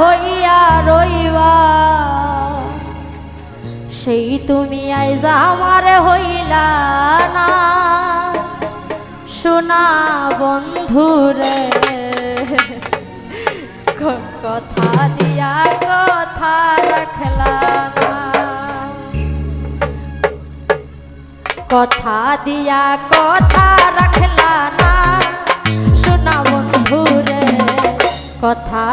হইয়া রইবা। সেই তুমি আইজ আমার হইলা না। শোনা বন্ধুরে কথা দিয়া কথা রাখলা কথা দিয়া কথা রাখলা না।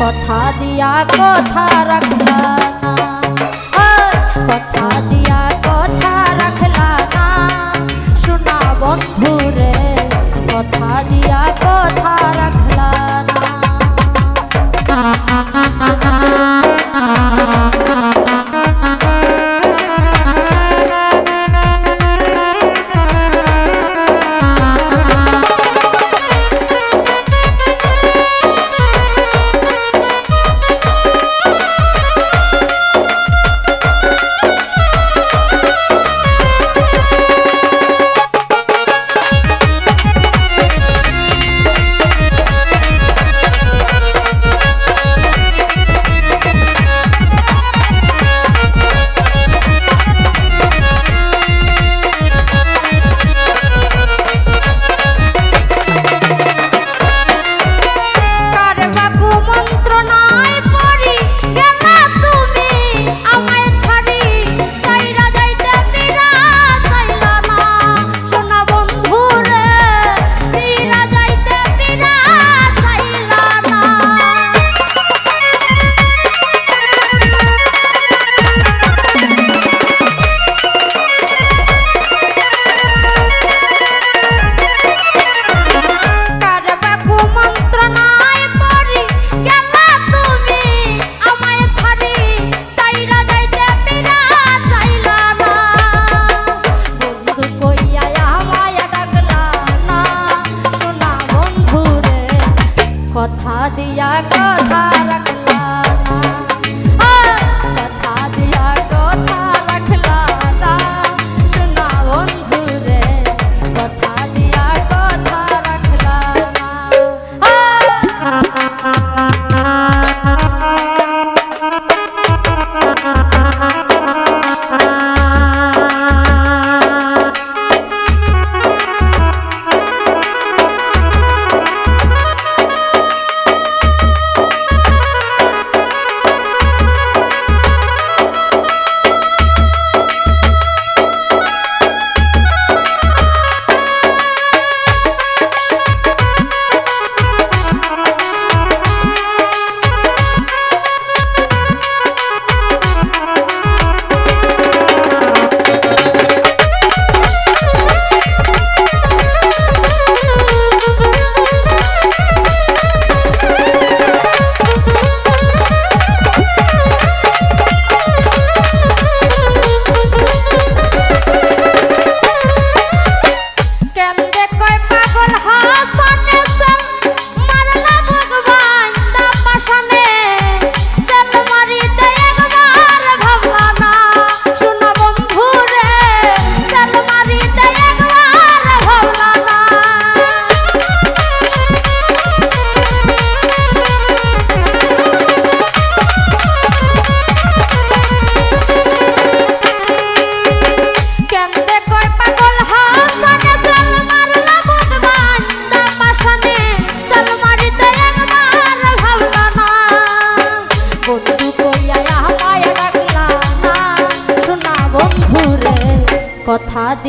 কথা দিয়া কথা রাখা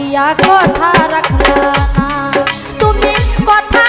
দিয়া কথা রাখলা না। তুমি কথা